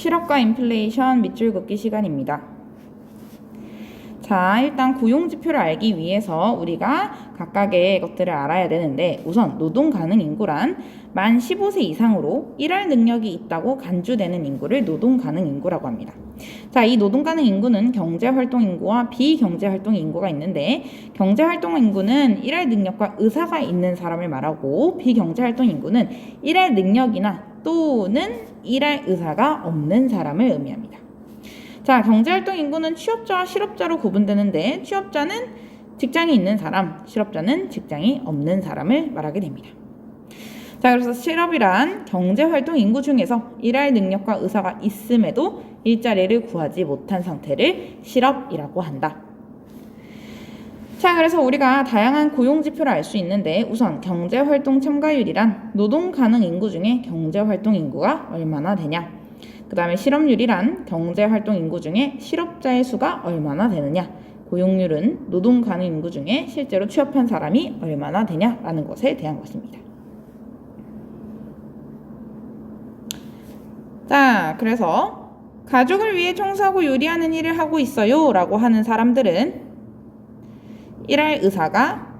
실업과 인플레이션 밑줄 긋기 시간입니다. 자, 일단 고용 지표를 알기 위해서 우리가 각각의 것들을 알아야 되는데 우선 노동 가능 인구란 만 15세 이상으로 일할 능력이 있다고 간주되는 인구를 노동 가능 인구라고 합니다. 자, 이 노동 가능 인구는 경제 활동 인구와 비경제 활동 인구가 있는데 경제 활동 인구는 일할 능력과 의사가 있는 사람을 말하고 비경제 활동 인구는 일할 능력이나 또는 일할 의사가 없는 사람을 의미합니다. 자, 경제활동 인구는 취업자와 실업자로 구분되는데 취업자는 직장이 있는 사람, 실업자는 직장이 없는 사람을 말하게 됩니다. 자, 그래서 실업이란 경제활동 인구 중에서 일할 능력과 의사가 있음에도 일자리를 구하지 못한 상태를 실업이라고 한다. 자, 그래서 우리가 다양한 고용 지표를 알 수 있는데 우선 경제 활동 참가율이란 노동 가능 인구 중에 경제 활동 인구가 얼마나 되냐? 그 다음에 실업률이란 경제 활동 인구 중에 실업자의 수가 얼마나 되느냐? 고용률은 노동 가능 인구 중에 실제로 취업한 사람이 얼마나 되냐라는 것에 대한 것입니다. 자, 그래서 가족을 위해 청소하고 요리하는 일을 하고 있어요 라고 하는 사람들은 일할 의사가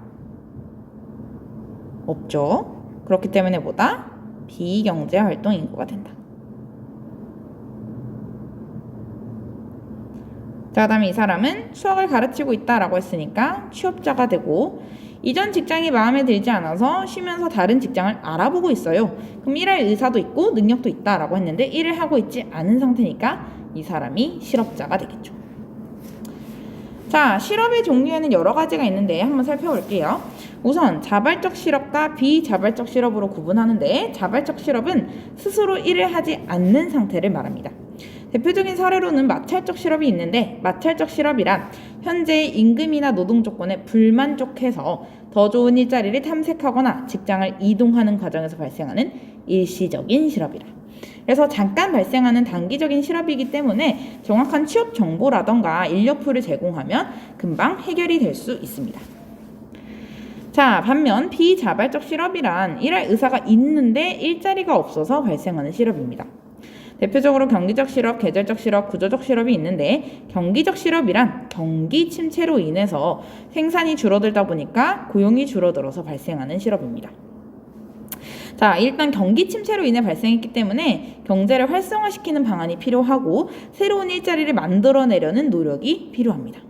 없죠. 그렇기 때문에 뭐다? 비경제 활동 인구가 된다. 자, 그다음에 이 사람은 수학을 가르치고 있다라고 했으니까 취업자가 되고 이전 직장이 마음에 들지 않아서 쉬면서 다른 직장을 알아보고 있어요. 그럼 일할 의사도 있고 능력도 있다라고 했는데 일을 하고 있지 않은 상태니까 이 사람이 실업자가 되겠죠. 자, 실업의 종류에는 여러 가지가 있는데 한번 살펴볼게요. 우선 자발적 실업과 비자발적 실업으로 구분하는데 자발적 실업은 스스로 일을 하지 않는 상태를 말합니다. 대표적인 사례로는 마찰적 실업이 있는데 마찰적 실업이란 현재의 임금이나 노동 조건에 불만족해서 더 좋은 일자리를 탐색하거나 직장을 이동하는 과정에서 발생하는 일시적인 실업이라. 그래서 잠깐 발생하는 단기적인 실업이기 때문에 정확한 취업 정보라던가 인력풀을 제공하면 금방 해결이 될 수 있습니다. 자, 반면 비자발적 실업이란 일할 의사가 있는데 일자리가 없어서 발생하는 실업입니다. 대표적으로 경기적 실업, 계절적 실업, 구조적 실업이 있는데 경기적 실업이란 경기 침체로 인해서 생산이 줄어들다 보니까 고용이 줄어들어서 발생하는 실업입니다. 자, 일단 경기 침체로 인해 발생했기 때문에 경제를 활성화시키는 방안이 필요하고 새로운 일자리를 만들어내려는 노력이 필요합니다.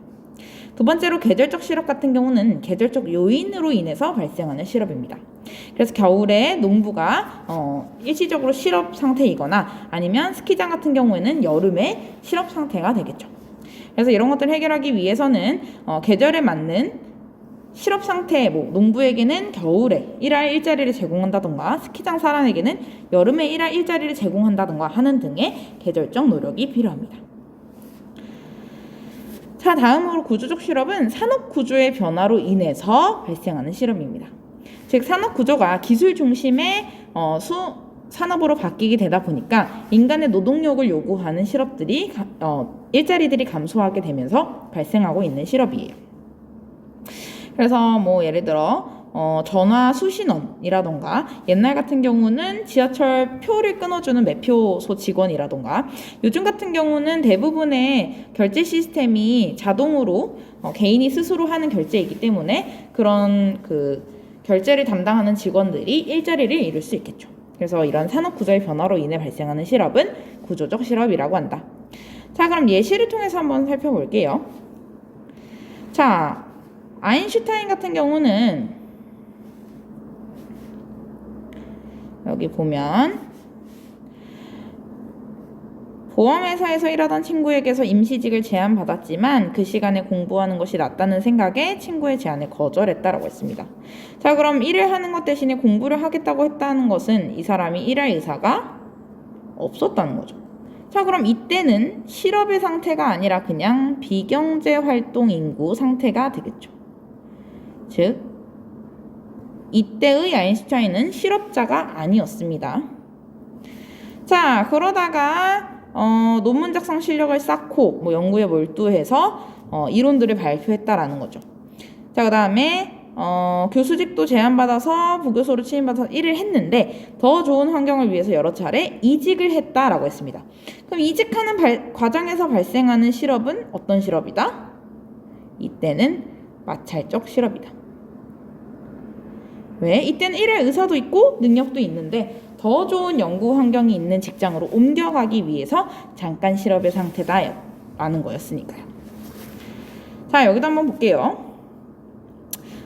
두 번째로 계절적 실업 같은 경우는 계절적 요인으로 인해서 발생하는 실업입니다. 그래서 겨울에 농부가 어, 일시적으로 실업 상태이거나 아니면 스키장 같은 경우에는 여름에 실업 상태가 되겠죠. 그래서 이런 것들을 해결하기 위해서는 어, 계절에 맞는 실업 상태, 뭐 농부에게는 겨울에 일할 일자리를 제공한다던가 스키장 사람에게는 여름에 일할 일자리를 제공한다던가 하는 등의 계절적 노력이 필요합니다. 자, 다음으로 구조적 실업은 산업 구조의 변화로 인해서 발생하는 실업입니다. 즉 산업 구조가 기술 중심의 어, 수 산업으로 바뀌게 되다 보니까 인간의 노동력을 요구하는 실업들이 가, 어, 일자리들이 감소하게 되면서 발생하고 있는 실업이에요. 그래서 뭐 예를 들어 어, 전화 수신원이라던가 옛날 같은 경우는 지하철 표를 끊어주는 매표소 직원이라던가 요즘 같은 경우는 대부분의 결제 시스템이 자동으로 어, 개인이 스스로 하는 결제이기 때문에 그런 그 결제를 담당하는 직원들이 일자리를 잃을 수 있겠죠. 그래서 이런 산업 구조의 변화로 인해 발생하는 실업은 구조적 실업이라고 한다. 자, 그럼 예시를 통해서 한번 살펴볼게요. 자, 아인슈타인 같은 경우는 여기 보면 보험회사에서 일하던 친구에게서 임시직을 제안받았지만 그 시간에 공부하는 것이 낫다는 생각에 친구의 제안을 거절했다라고 했습니다. 자, 그럼 일을 하는 것 대신에 공부를 하겠다고 했다는 것은 이 사람이 일할 의사가 없었다는 거죠. 자, 그럼 이때는 실업의 상태가 아니라 그냥 비경제 활동 인구 상태가 되겠죠. 즉, 이때의 아인슈타인은 실업자가 아니었습니다. 자, 그러다가 어, 논문 작성 실력을 쌓고 뭐 연구에 몰두해서 어, 이론들을 발표했다라는 거죠. 자, 그다음에 어, 교수직도 제안받아서 부교수로 취임받아서 일을 했는데 더 좋은 환경을 위해서 여러 차례 이직을 했다라고 했습니다. 그럼 이직하는 발- 과정에서 발생하는 실업은 어떤 실업이다? 이때는 마찰적 실업이다. 왜? 이때는 일할 의사도 있고 능력도 있는데 더 좋은 연구 환경이 있는 직장으로 옮겨가기 위해서 잠깐 실업의 상태다 라는 거였으니까요. 자, 여기도 한번 볼게요.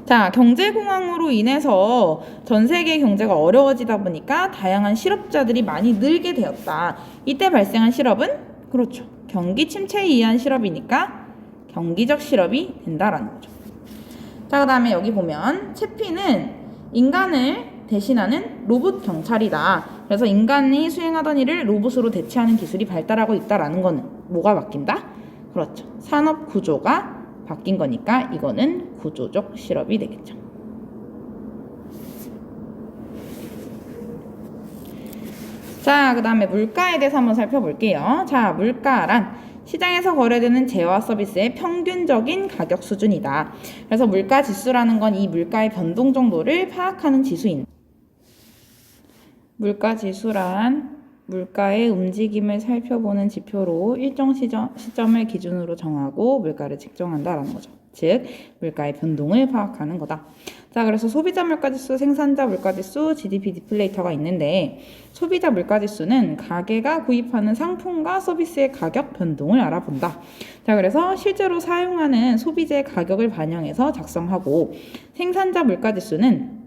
자, 경제공황으로 인해서 전 세계 경제가 어려워지다 보니까 다양한 실업자들이 많이 늘게 되었다. 이때 발생한 실업은 그렇죠. 경기 침체에 의한 실업이니까 경기적 실업이 된다라는 거죠. 자, 그다음에 여기 보면 채피는 인간을 대신하는 로봇 경찰이다. 그래서 인간이 수행하던 일을 로봇으로 대체하는 기술이 발달하고 있다라는 거는 뭐가 바뀐다? 그렇죠. 산업 구조가 바뀐 거니까 이거는 구조적 실업이 되겠죠. 자, 그 다음에 물가에 대해서 한번 살펴볼게요. 자, 물가란 시장에서 거래되는 재화 서비스의 평균적인 가격 수준이다. 그래서 물가 지수라는 건 이 물가의 변동 정도를 파악하는 지수인. 물가 지수란 물가의 움직임을 살펴보는 지표로 일정 시점, 시점을 기준으로 정하고 물가를 측정한다라는 거죠. 즉, 물가의 변동을 파악하는 거다. 자, 그래서 소비자 물가지수, 생산자 물가지수, GDP 디플레이터가 있는데 소비자 물가지수는 가게가 구입하는 상품과 서비스의 가격 변동을 알아본다. 자, 그래서 실제로 사용하는 소비재의 가격을 반영해서 작성하고 생산자 물가지수는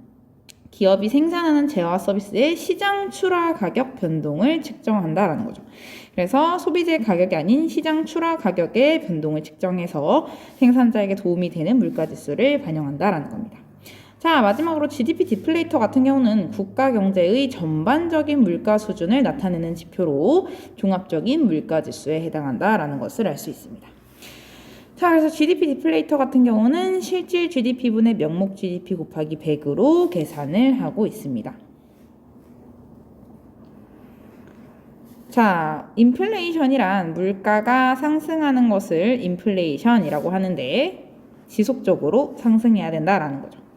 기업이 생산하는 재화 서비스의 시장 출하 가격 변동을 측정한다라는 거죠. 그래서 소비재 가격이 아닌 시장 출하 가격의 변동을 측정해서 생산자에게 도움이 되는 물가 지수를 반영한다라는 겁니다. 자, 마지막으로 GDP 디플레이터 같은 경우는 국가 경제의 전반적인 물가 수준을 나타내는 지표로 종합적인 물가 지수에 해당한다라는 것을 알 수 있습니다. 자, 그래서 GDP 디플레이터 같은 경우는 실질 GDP분의 명목 GDP 곱하기 100으로 계산을 하고 있습니다. 자, 인플레이션이란 물가가 상승하는 것을 인플레이션이라고 하는데 지속적으로 상승해야 된다라는 거죠.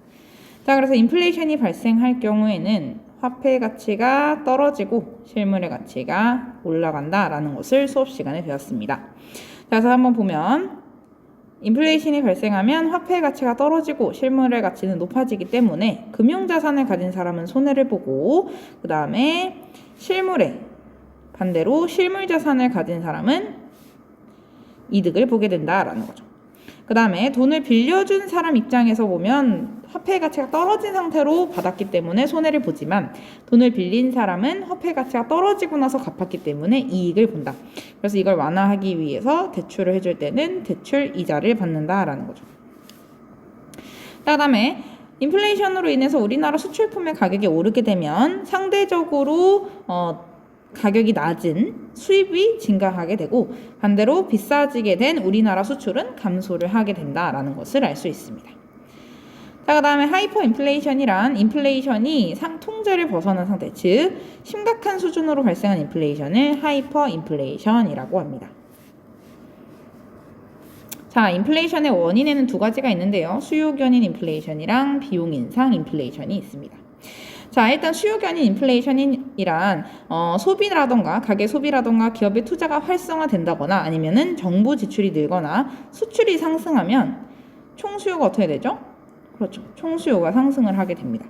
자, 그래서 인플레이션이 발생할 경우에는 화폐 가치가 떨어지고 실물의 가치가 올라간다라는 것을 수업 시간에 배웠습니다. 자, 그래서 한번 보면 인플레이션이 발생하면 화폐 가치가 떨어지고 실물의 가치는 높아지기 때문에 금융 자산을 가진 사람은 손해를 보고 그 다음에 실물에 반대로 실물 자산을 가진 사람은 이득을 보게 된다라는 거죠. 그 다음에 돈을 빌려준 사람 입장에서 보면 화폐 가치가 떨어진 상태로 받았기 때문에 손해를 보지만 돈을 빌린 사람은 화폐 가치가 떨어지고 나서 갚았기 때문에 이익을 본다. 그래서 이걸 완화하기 위해서 대출을 해줄 때는 대출 이자를 받는다라는 거죠. 그 다음에 인플레이션으로 인해서 우리나라 수출품의 가격이 오르게 되면 상대적으로 어, 가격이 낮은 수입이 증가하게 되고 반대로 비싸지게 된 우리나라 수출은 감소를 하게 된다라는 것을 알 수 있습니다. 자, 그 다음에 하이퍼 인플레이션이란 인플레이션이 상 통제를 벗어난 상태, 즉 심각한 수준으로 발생한 인플레이션을 하이퍼 인플레이션이라고 합니다. 자, 인플레이션의 원인에는 두 가지가 있는데요. 수요 견인 인플레이션이랑 비용 인상 인플레이션이 있습니다. 자, 일단 수요 견인 인플레이션이란 어, 소비라던가 가계 소비라던가 기업의 투자가 활성화된다거나 아니면은 정부 지출이 늘거나 수출이 상승하면 총 수요가 어떻게 되죠? 그렇죠. 총 수요가 상승을 하게 됩니다.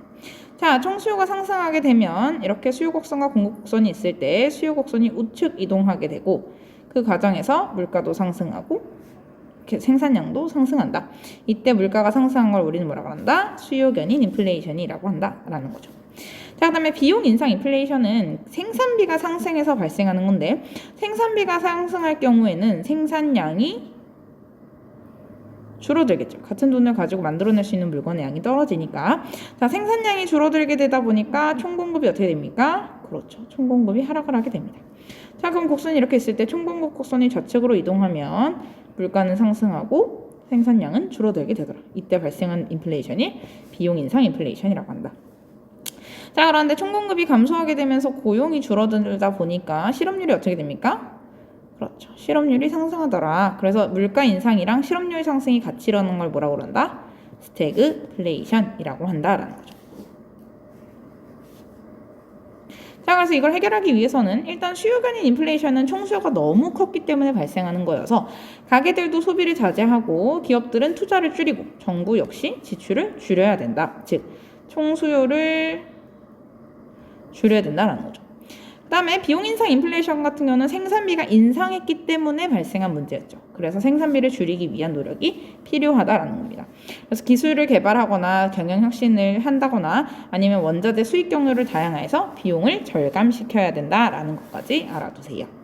자, 총 수요가 상승하게 되면 이렇게 수요 곡선과 공급 곡선이 있을 때 수요 곡선이 우측 이동하게 되고 그 과정에서 물가도 상승하고 이렇게 생산량도 상승한다. 이때 물가가 상승한 걸 우리는 뭐라고 한다? 수요 견인 인플레이션이라고 한다라는 거죠. 자, 그다음에 비용 인상 인플레이션은 생산비가 상승해서 발생하는 건데 생산비가 상승할 경우에는 생산량이 줄어들겠죠. 같은 돈을 가지고 만들어낼 수 있는 물건의 양이 떨어지니까. 자, 생산량이 줄어들게 되다 보니까 총 공급이 어떻게 됩니까? 그렇죠. 총 공급이 하락을 하게 됩니다. 자, 그럼 곡선이 이렇게 있을 때 총 공급 곡선이 좌측으로 이동하면 물가는 상승하고 생산량은 줄어들게 되더라. 이때 발생한 인플레이션이 비용 인상 인플레이션이라고 한다. 자, 그런데 총 공급이 감소하게 되면서 고용이 줄어들다 보니까 실업률이 어떻게 됩니까? 그렇죠. 실업률이 상승하더라. 그래서 물가 인상이랑 실업률 상승이 같이 일어나는 걸 뭐라고 그런다? 스태그플레이션이라고 한다라는 거죠. 자, 그래서 이걸 해결하기 위해서는 일단 수요가 아닌 인플레이션은 총수요가 너무 컸기 때문에 발생하는 거여서 가게들도 소비를 자제하고 기업들은 투자를 줄이고 정부 역시 지출을 줄여야 된다. 즉, 총수요를 줄여야 된다라는 거죠. 그다음에 비용 인상 인플레이션 같은 경우는 생산비가 인상했기 때문에 발생한 문제였죠. 그래서 생산비를 줄이기 위한 노력이 필요하다라는 겁니다. 그래서 기술을 개발하거나 경영 혁신을 한다거나 아니면 원자재 수익 경로를 다양화해서 비용을 절감시켜야 된다라는 것까지 알아두세요.